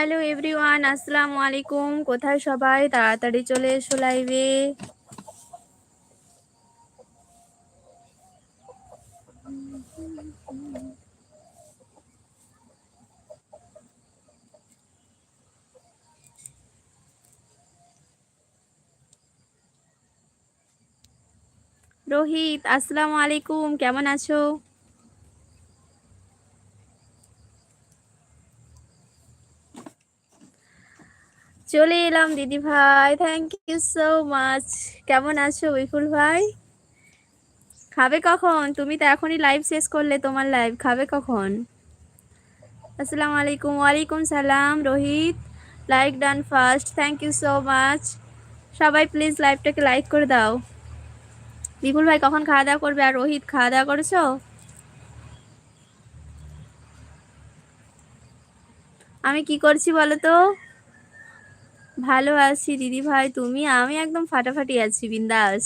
Hello everyone, আসসালামু আলাইকুম। কোথায় সবাই? তাড়াতাড়ি চলে এসো লাইভে। রোহিত, আসসালামু আলাইকুম। কেমন আছো? চলে এলাম, দিদি ভাই। থ্যাংক ইউ সো মাচ কেমন আছো উইকুল ভাই? খাবে কখন? তুমি তো এখনই লাইভ শেষ করলে তোমার লাইভ খাবে কখন? আসসালামু আলাইকুম। ওয়ালাইকুম সালাম, Rohit. Like done first thank you so much সবাই প্লিজ লাইভটাকে লাইক করে দাও। বিপুল ভাই, কখন খাওয়া দাওয়া করবে? আর রোহিত, খাওয়া দাওয়া করেছ? আমি কি করছি বলো তো? ভালো আছি দিদি ভাই, তুমি? আমি একদম ফাটাফাটি আছি, বিন্দাস।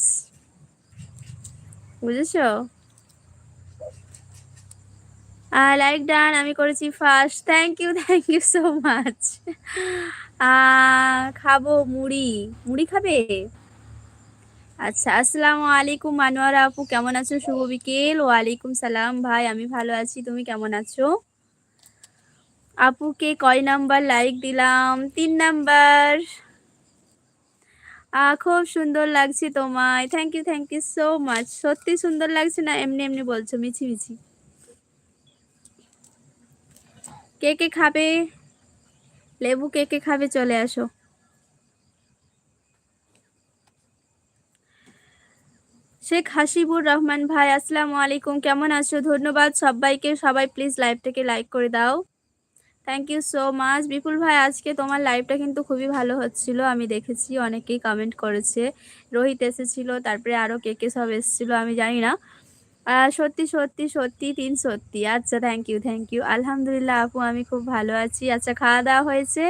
বুঝেছ? লাইক ডান আমি করেছি first thank you thank you so much খাব মুড়ি। মুড়ি খাবে? আচ্ছা আসসালামু আলাইকুম মানোয়ারা আপু। কেমন আছো? শুভ বিকেল। ওয়ালাইকুম সালাম ভাই, আমি ভালো আছি। তুমি কেমন আছো? আপুকে কয় নাম্বার লাইক দিলাম? তিন নাম্বার। খুব সুন্দর লাগছে তোমায়। Thank you thank you so much সত্যি সুন্দর লাগছে না? এমনি এমনি বলছো, মিছি মিছি। কে কে খাবে? লেবু কে কে খাবে? চলে আসো। শেখ হাসিবুর রহমান ভাই, আসসালামু আলাইকুম। কেমন আছো? ধন্যবাদ সবাইকে। সবাই প্লিজ লাইভটাকে লাইক করে দাও। Thank you so much Bipul ভাই, আজকে তোমার লাইভটা কিন্তু খুবই ভালো হচ্ছিল। আমি দেখেছি, অনেকেই কমেন্ট করেছে। রোহিত এসেছিল, তারপরে আরও কে কে সব এসেছিল, আমি জানি না। সত্যি সত্যি সত্যি, তিন সত্যি। আচ্ছা থ্যাংক ইউ থ্যাংক ইউ আলহামদুলিল্লাহ, আপু, আমি খুব ভালো আছি। আচ্ছা খাওয়া দাওয়া হয়েছে?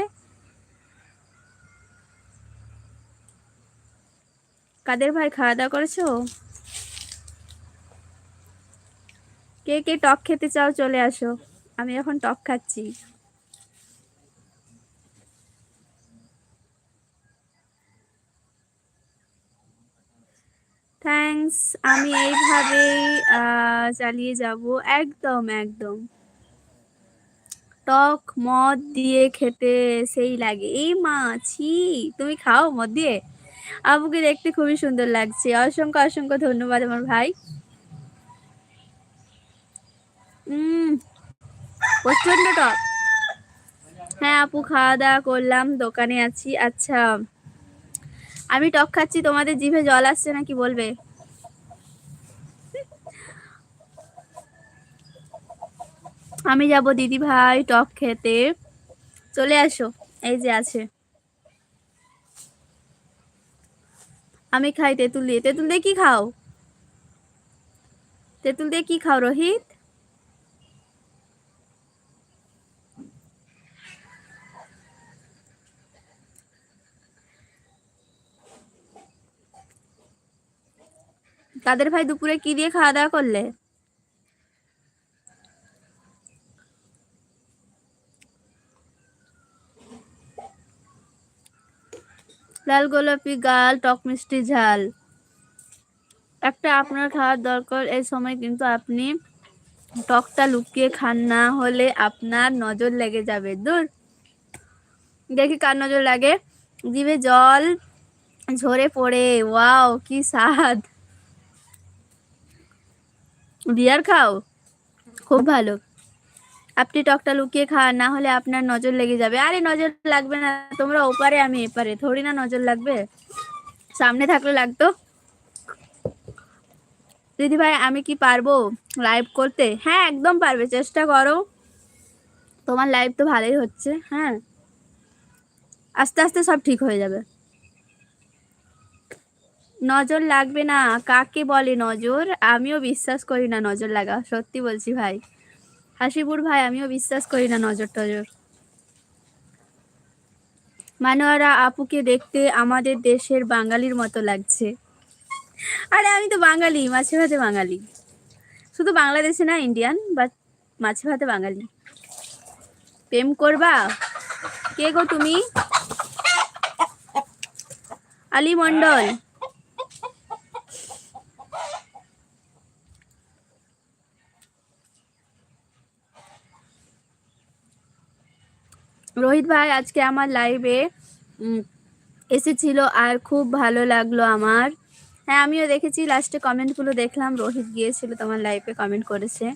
কাদের ভাই, খাওয়া দাওয়া করেছ? কে কে টক খেতে চাও, চলে আসো। আমি এখন টক খাচ্ছি। থ্যাংকস আমি এইভাবেই চালিয়ে যাব। একদম একদম। টক মদ দিয়ে খেতে সেই লাগে। এই মাছি তুমি খাও মদ দিয়ে? আবুকে দেখতে খুবই সুন্দর লাগছে। অসংখ্য অসংখ্য ধন্যবাদ আমার ভাই। উম প্রচণ্ড টক। হ্যাঁ আপু খাওয়া দাওয়া করলাম, দোকানে আছি। আচ্ছা। আমি টক খাচ্ছি, তোমাদের জিভে জল আসছে নাকি বলবে? আমি যাব দিদি ভাই টক খেতে। চলে আসো, এই যে আছে। আমি খাই তেঁতুল দিয়ে। তেঁতুল দিয়ে কি খাও? তেঁতুল দিয়ে কি খাও রোহিত? তাদের ভাই দুপুরে কি দিয়ে খাওয়া দাওয়া করলে? লাল গোলাপি গাল, টক মিষ্টি ঝাল। একটা আপনার খাওয়ার দরকার, এই সময় কিন্তু আপনি টকটা লুকিয়ে খান, না হলে আপনার নজর লেগে যাবে। দূর। দেখি কার নজর লাগে। দিবে জল ঝরে পড়ে। ওয়াও, কি স্বাদ। বিয়ার খাও? খুব ভালো। আপনি টকটা লুকিয়ে খান, না হলে আপনার নজর লেগে যাবে। আরে নজর লাগবে না, তোমরা ওপারে, আমি এপারে। থোড়ি না নজর লাগবে? সামনে থাকলে লাগতো? দিদি ভাই, আমি কি পারব লাইভ করতে? হ্যাঁ একদম পারবে, চেষ্টা করো। তোমার লাইভ তো ভালোই হচ্ছে হ্যাঁ। আস্তে আস্তে সব ঠিক হয়ে যাবে। নজর লাগবে না। কাকে বলে নজর? আমিও বিশ্বাস করি না নজর লাগা। সত্যি বলছি ভাই। হাসিপুর ভাই, আমিও বিশ্বাস করি না নজর টজর। মানোয়ারা, আপুকে দেখতে আমাদের দেশের বাঙালির মতো লাগছে। আরে, আমি তো বাঙালি মাছে ভাতে বাঙালি। শুধু বাংলাদেশে না, ইন্ডিয়ান বাট মাছে ভাতে বাঙালি। প্রেম করবা? কে গো তুমি? আলী মন্ডল রোহিত ভাই আজকে আমার লাইভে এসেছিল আর খুব ভালো লাগল আমার। হ্যাঁ আমিও দেখেছি লাস্টে কমেন্টগুলো দেখলাম, রোহিত গিয়েছিল তোমার লাইভে কমেন্ট করেছে।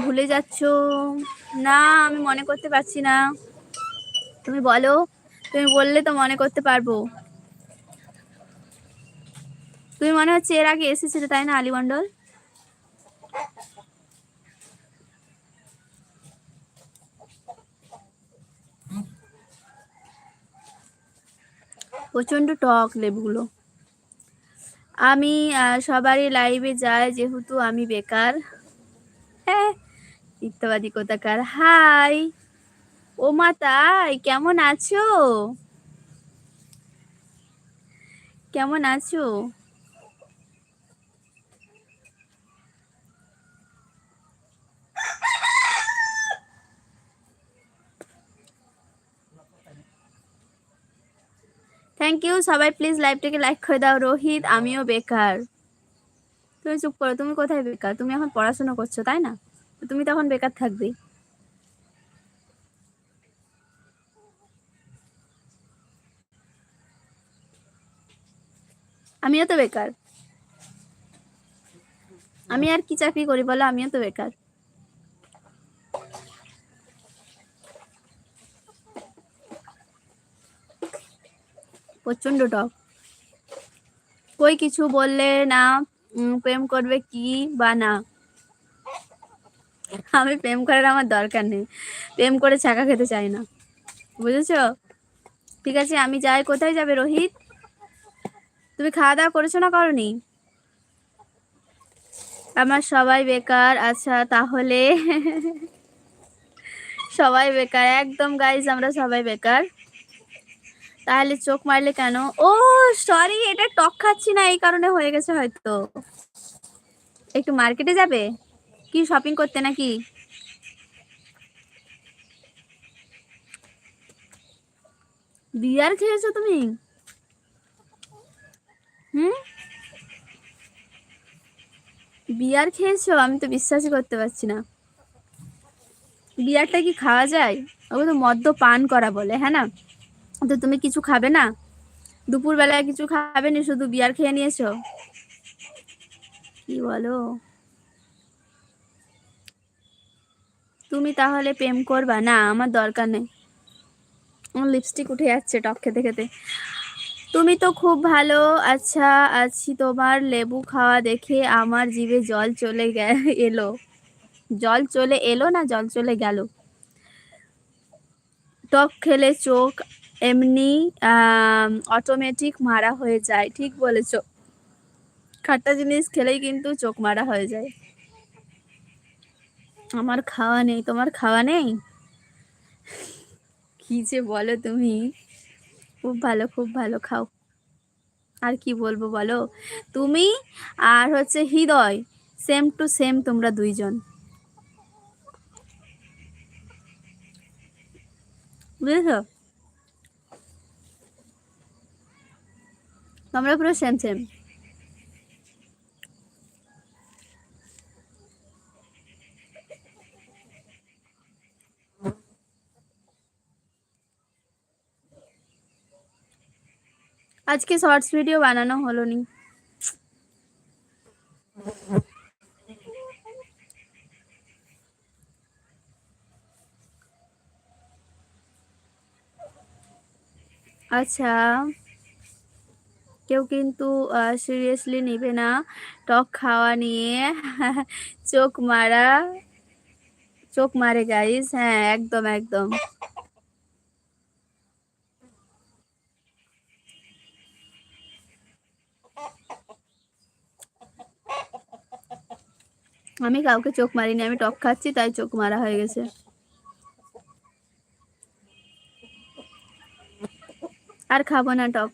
ভুলে যাচ্ছ? না, আমি মনে করতে পারছি না। তুমি বলো, তুমি বললে তো মনে করতে পারব। তুমি মনে হচ্ছে এর আগে এসেছিলে, তাই না, আলী মন্ডল প্রচণ্ড টক লেবুগুলো। আমি সবারই লাইভে যাই, যেহেতু আমি বেকার। হ্যাঁ মিথ্যাবাদী কোথাকার। হাই ও মা তাই, কেমন আছো? কেমন আছো? থ্যাংক ইউ সবাই প্লিজ লাইভটাকে লাইক করে দাও, রোহিত। আমিও বেকার। তুমি চুপ করো, তুমি কোথায় বেকার? তুমি এখন পড়াশোনা করছ, তাই না? তুমি তখন বেকার থাকবে। আমিও তো বেকার। আমি আর কি চাকরি করি বলো? আমিও তো বেকার। প্রচণ্ড টক। কই কিছু বললে না প্রেম করবে কি বা না? আমি প্রেম করার আমার দরকার নেই। প্রেম করে ছাকা খেতে চাই না। বুঝেছ? ঠিক আছে, আমি যাই। কোথায় যাবে রোহিত? তুমি খাওয়া দাওয়া করেছ না করনি? আমার সবাই বেকার। আচ্ছা তাহলে সবাই বেকার। একদম গাইজ আমরা সবাই বেকার। তাহলে চোখ মারলে কেন? ও সরি এটা টক খাচ্ছি না, এই কারণে হয়ে গেছে হয়তো। একটু মার্কেটে যাবে? কি শপিং করতে নাকি? বিয়ার খেয়েছো তুমি? হুম? বিয়ার খেয়েছো? আমি তো বিশ্বাসই করতে পারছি না। বিয়ারটা কি খাওয়া যায়? তো মদ্য পান করা বলে হ্যাঁ না? তো তুমি কিছু খাবে না? দুপুরবেলায় কিছু খাবে না? শুধু বিয়ার খেয়ে নিয়েছো? কি বলো? তুমি তাহলে প্রেম করবা না? আমার দরকার নেই। আমার লিপস্টিক উঠে যাচ্ছে টক খেতে খেতে। তুমি তো খুব ভালো। আচ্ছা আছি তোমার লেবু খাওয়া দেখে আমার জিভে জল চলে এলো। জল চলে এলো না? জল চলে গেল। টক খেলে চোখ এমনি অটোমেটিক মারা হয়ে যায়, ঠিক বলেছ। খাট্টা জিনিস খেলেই কিন্তু চোখ মারা হয়ে যায়। আমার খাওয়া নেই, তোমার খাওয়া নেই? কি যে বলো তুমি। খুব ভালো খুব ভালো, খাও। আর কি বলব বলো? তুমি আর হচ্ছে হৃদয় সেম টু সেম তোমরা দুইজন। বুঝেছ? তোমরা পুরো সেম সেম আজকে শর্টস ভিডিও বানানো হলো নি আচ্ছা কেউ কিন্তু সিরিয়াসলি নিবে না। টক খাওয়া নিয়ে চোখ মারা, চোখ মারে গাইস হ্যাঁ একদম একদম। আমি কাউকে চোখ মারিনি, আমি টক খাচ্ছি, তাই চোখ মারা হয়ে গেছে। আর খাব না টক।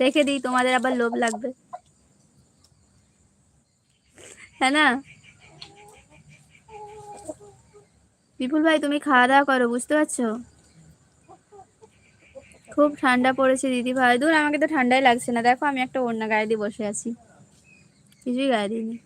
রেখে দিই, তোমাদের আবার লোভ লাগবে। হ্যাঁ না? বিপুল ভাই, তুমি খাওয়া দাওয়া করো, বুঝতে পারছ? খুব ঠান্ডা পড়েছে দিদি ভাই। দূর আমাকে তো ঠান্ডাই লাগছে না। দেখো, আমি একটা অন্য গায়ে দিয়ে বসে আছি। কিছুই গায়ে দিইনি।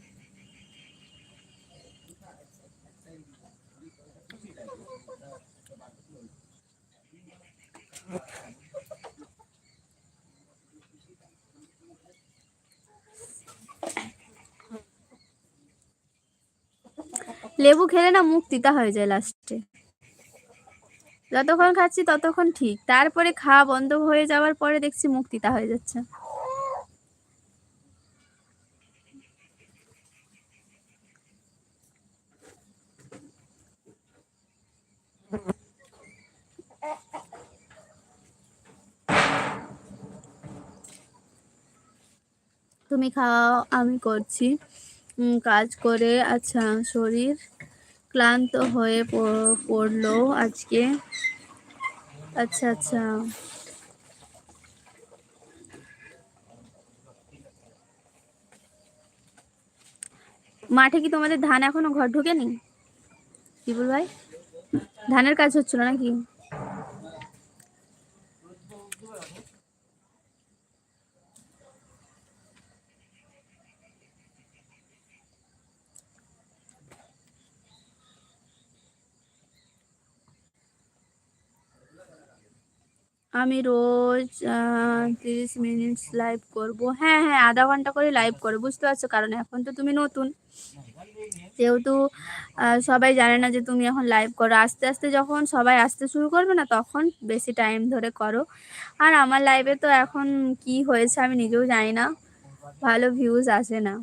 লেবু খেলে না মুখ তিতা হয়ে যায় লাস্টে যতক্ষণ খাচ্ছি ততক্ষণ ঠিক। তারপরে খাওয়া বন্ধ হয়ে যাওয়ার পরে দেখছি মুখ তিতা হয়ে যাচ্ছে। তুমি খাও, আমি করছি। কাজ করে। আচ্ছা শরীর ক্লান্ত হয়ে পড়ল আজকে। আচ্ছা আচ্ছা। মাঠে কি তোমাদের ধান এখনও ঘর ঢুকেনি? বিপুল ভাই? ধানের কাজ হচ্ছিল নাকি? আমি রোজ তিরিশ মিনিট লাইভ করব। হ্যাঁ হ্যাঁ আধা ঘণ্টা করে লাইভ করো বুঝতে পারছ? কারণ এখন তো তুমি নতুন। যেহেতু সবাই জানে না যে তুমি এখন লাইভ করো। আস্তে আস্তে যখন সবাই আসতে শুরু করবে না, তখন বেশি টাইম ধরে করো। আর আমার লাইভে তো এখন কি হয়েছে আমি নিজেও জানি না। ভালো ভিউজ আসে না।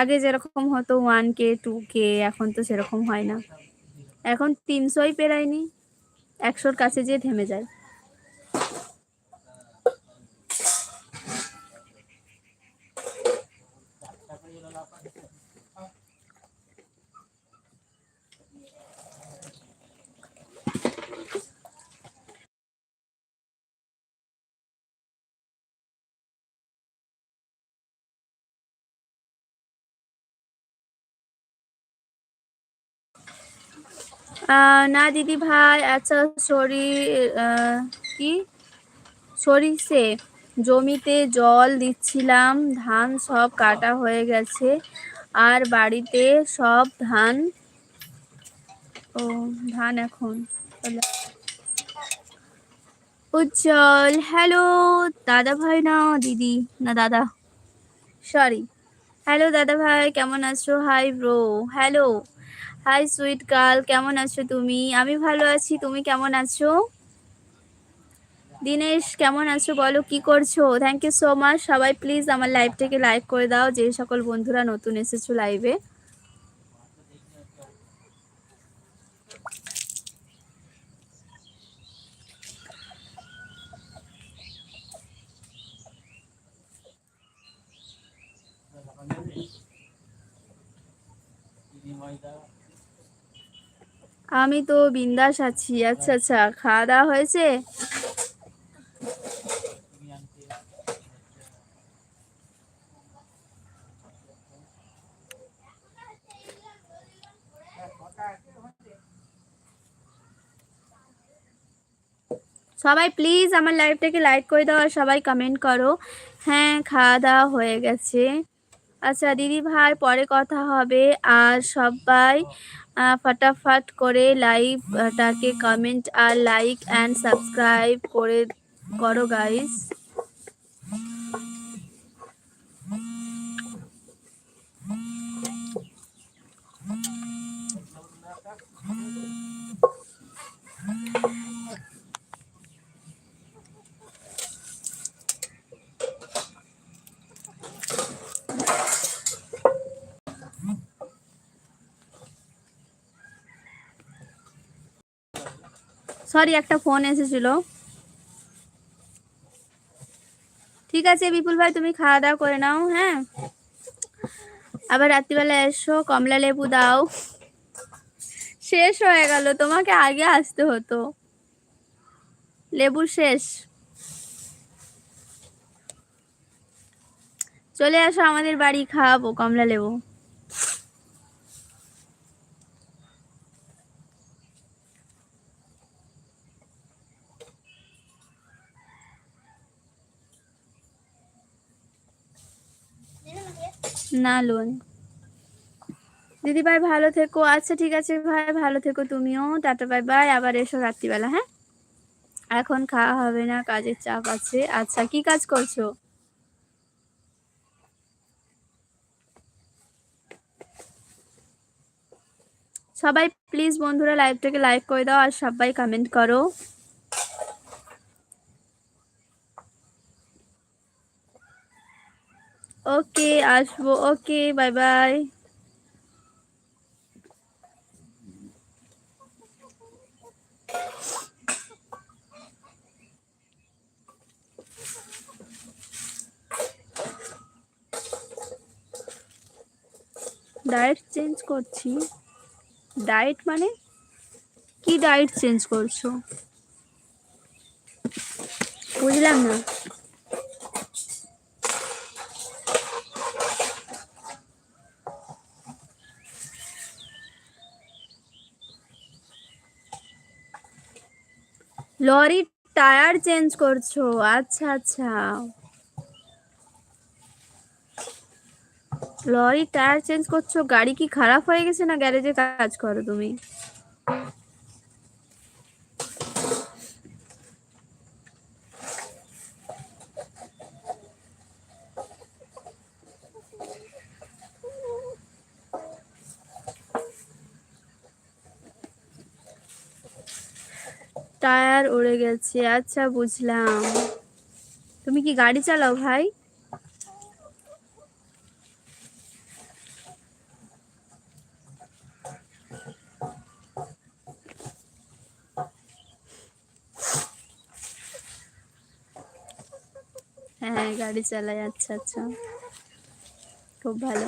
আগে যেরকম হতো ওয়ান কে টু কে এখন তো সেরকম হয় না। এখন তিনশোই পেরায়নি। একশোর কাছে যেয়ে থেমে যায়। না, দিদি ভাই আচ্ছা সরি কি? সরিষে জমিতে জল দিচ্ছিলাম, ধান সব কাটা হয়ে গেছে, আর বাড়িতে সব ধান, ও, ধান এখন উজ্জ্বল হ্যালো দাদা ভাই না, দিদি, না, দাদা সরি হ্যালো দাদা ভাই, কেমন আছো? Hi bro hello hi sweet girl কেমন আছো তুমি? আমি ভালো আছি। তুমি কেমন আছো? দিনেশ, কেমন আছো? বলো, কি করছ? থ্যাংক ইউ সো মাচ সবাই প্লিজ আমার লাইভটাকে লাইভ করে দাও। যে সকল বন্ধুরা নতুন এসেছ লাইভে আমি তো বিন্দাস আছি। আচ্ছা আচ্ছা খাওয়া দাওয়া হয়েছে? সবাই প্লিজ আমার লাইভটাকে লাইক করে দাও আর সবাই কমেন্ট করো। হ্যাঁ খাওয়া দাওয়া হয়ে গেছে। আচ্ছা দিদি ভাই, পরে কথা হবে। আর সবাই ফটাফট করে লাইভটাকে কমেন্ট আর লাইক অ্যান্ড সাবস্ক্রাইব করে করো গাইস সরি একটা ফোন এসেছিল। ঠিক আছে, বিপুল ভাই, তুমি খাওয়া দাওয়া করে নাও হ্যাঁ? আবার রাত্রিবেলা এসো, কমলা লেবু দাও। শেষ হয়ে গেল, তোমাকে আগে আসতে হতো। লেবু শেষ। চলে আসো আমাদের বাড়ি, খাওয়াবো কমলা লেবু। না, লোন। দিদি ভাই, ভালো থেকো। আচ্ছা ঠিক আছে ভাই, ভালো থেকো তুমিও। Tata, bye bye. আবার এসো রাত্রিবেলা হ্যাঁ? এখন খাওয়া হবে না, কাজের চাপ আছে। আচ্ছা কি কাজ করছ? সবাই প্লিজ বন্ধুরা লাইভটাকে লাইক করে দাও আর সবাই কমেন্ট করো। ওকে, আসব, okay, bye bye. Diet change করছি। ডায়েট মানে? কি ডায়েট চেঞ্জ করছ? বুঝলাম না। লরির টায়ার চেঞ্জ করছ আচ্ছা আচ্ছা। লরির টায়ার চেঞ্জ করছ, গাড়ি কি খারাপ হয়ে গেছে না গ্যারেজে কাজ করো তুমি? গেছে আচ্ছা বুঝলাম। তুমি কি গাড়ি চালাও ভাই? হ্যাঁ গাড়ি চালাই আচ্ছা আচ্ছা। খুব ভালো।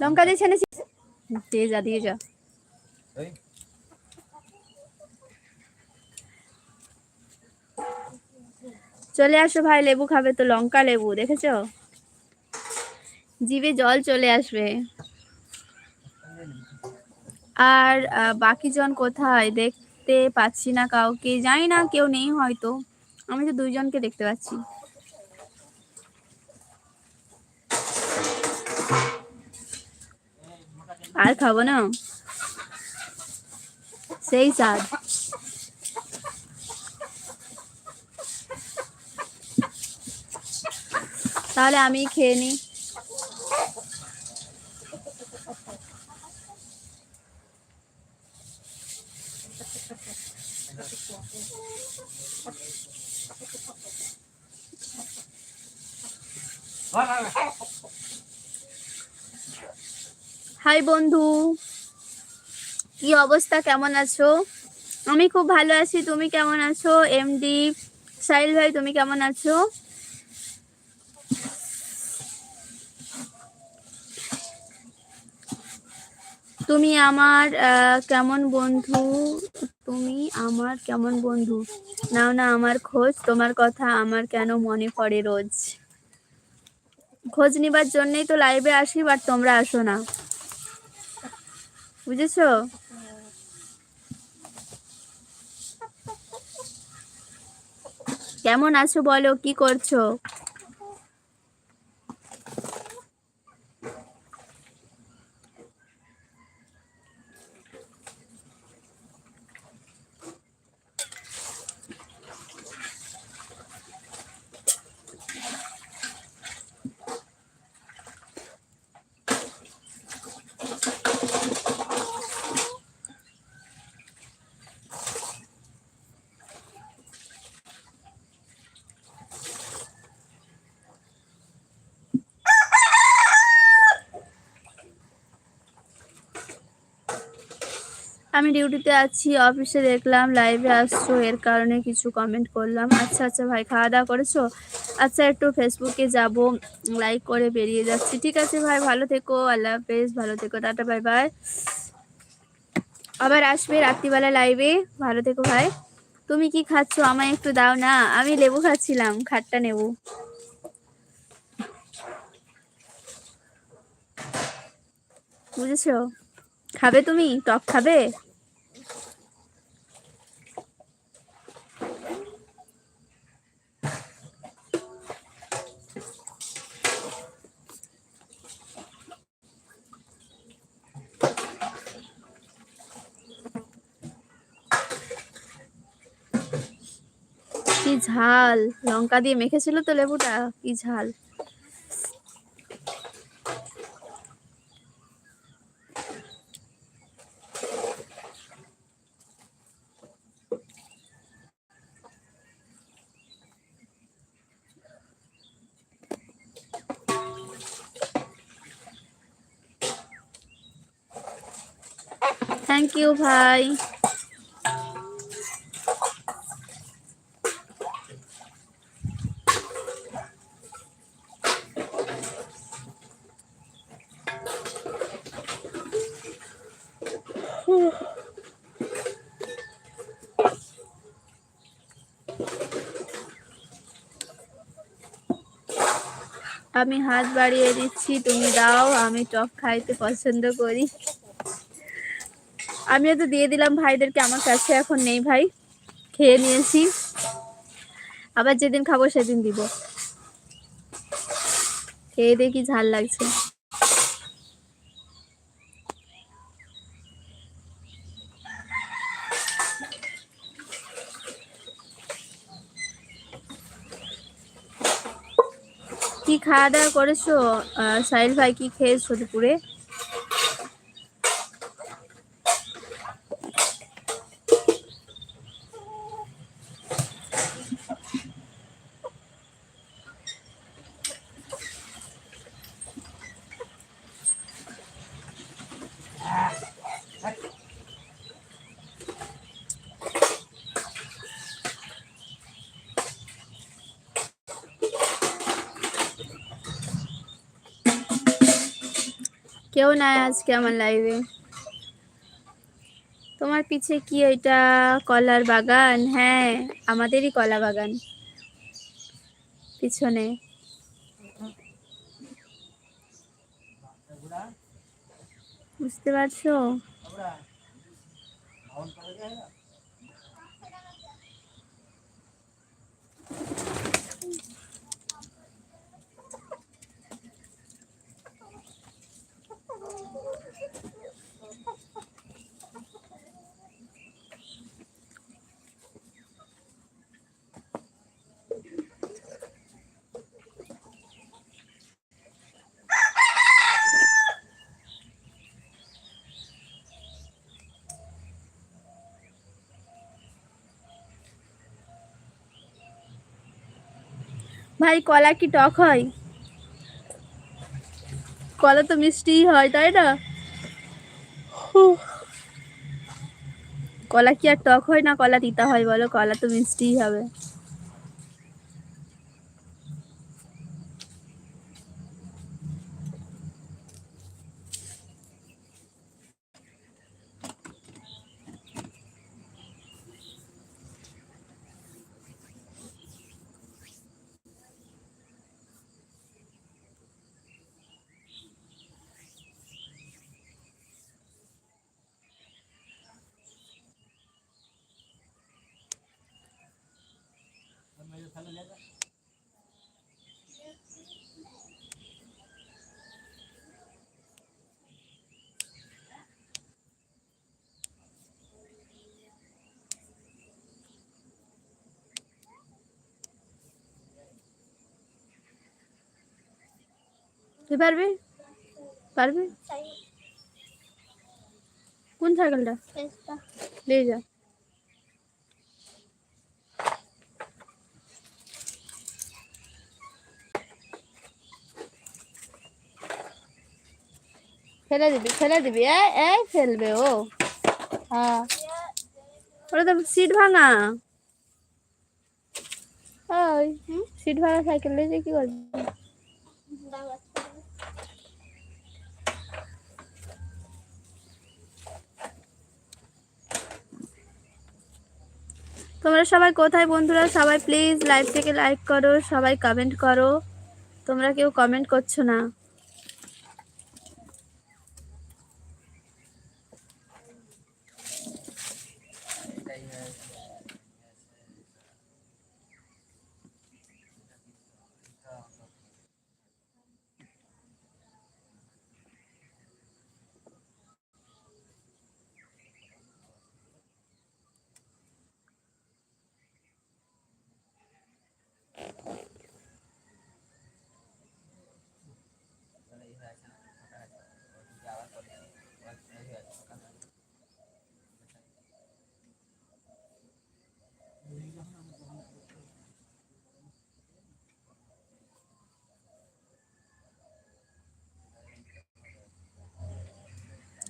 লঙ্কা দিয়ে ছেনেছিস? দিয়ে যা দিয়ে যা। চলে আসো ভাই লেবু খাবে তো লঙ্কা লেবু দেখেছ? জিভে জল চলে আসবে। আর বাকি জন কোথায়? দেখতে পাচ্ছি না কাউকে জানি না কেউ নেই হয়তো। আমি তো দুইজনকে দেখতে পাচ্ছি। খাব না? সেই স্বাদ। তাহলে আমি খেয়ে নিই। হাই বন্ধু। কি অবস্থা? কেমন আছো? আমি খুব ভালো আছি। তুমি কেমন আছো? এমডি সাইল ভাই, তুমি কেমন আছো? তুমি আমার কেমন বন্ধু? তুমি আমার কেমন বন্ধু? নাও না আমার খোঁজ। তোমার কথা আমার কেন মনে পড়ে রোজ? খোঁজ নিবার জন্যই তো লাইভে আসি বাট তোমরা আসো না। বুঝেছ? কেমন আছো বলো কি করছ? আমি ডিউটিতে আছি, অফিসে দেখলাম লাইভে আসছো, এর কারণে কিছু কমেন্ট করলাম। আচ্ছা আচ্ছা ভাই, খাওয়া দাওয়া করেছ? আচ্ছা একটু ফেসবুকে যাব লাইক করে বেরিয়ে যাচ্ছি। ঠিক আছে ভাই, ভালো থেকো, আল্লাহ হাফেজ, ভালো থেকো, টাটা বাই বাই আবার আসবে রাত্রিবেলা লাইভে ভালো থেকো ভাই। তুমি কি খাচ্ছ? আমায় একটু দাও না। আমি লেবু খাচ্ছিলাম, খাটটা নেবু। বুঝেছ? খাবে তুমি? টক খাবে? ঝাল। লঙ্কা দিয়ে মেখেছিল তো লেবুটা? কি ঝাল। থ্যাংক ইউ ভাই। আমি হাত বাড়িয়ে দিচ্ছি, তুমি দাও, আমি টক খাইতে পছন্দ করি। আমিও তো দিয়ে দিলাম, ভাইদেরকে আমার কাছে এখন নেই ভাই, খেয়ে নিয়েছি। আবার যেদিন খাব সেদিন দিব। খেয়ে দেখি ঝাল লাগছে। খাওয়া দাওয়া করেছ সাহিল ভাই কি খেয়েছো দুপুরে? কেউ নাই আজকে আমার লাইভে তোমার পিছে কি এটা কলার বাগান? হ্যাঁ আমাদেরই কলা বাগান। পিছনে। বুঝতে পারছ? ভাই, কলা কি টক হয়? কলা তো মিষ্টিই হয়, তাই না? কলা কি আর টক হয় না? কলা তিতা হয়, বলো। কলা তো মিষ্টিই হবে। তুই পারবি পারবি কোন সাইকেলটা নিয়ে যা ফেলে দিবি ফেলে দিবি এই এই ফেলবে ও হ্যাঁ ওটা তো সিট ভাঙা ওই সিট ভাঙা সাইকেল নিয়ে যে কি করবি তোমরা সবাই কোথায় বন্ধুরা? সবাই প্লিজ লাইভ থেকে লাইক করো, সবাই কমেন্ট করো। তোমরা কেউ কমেন্ট করছ না।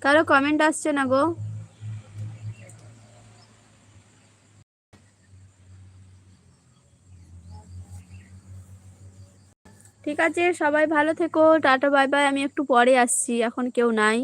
কারও কমেন্ট আসছে না গো। ঠিক আছে, সবাই ভালো থেকো, টাটা বাই বাই আমি একটু পরে আসছি, এখন কেউ নাই।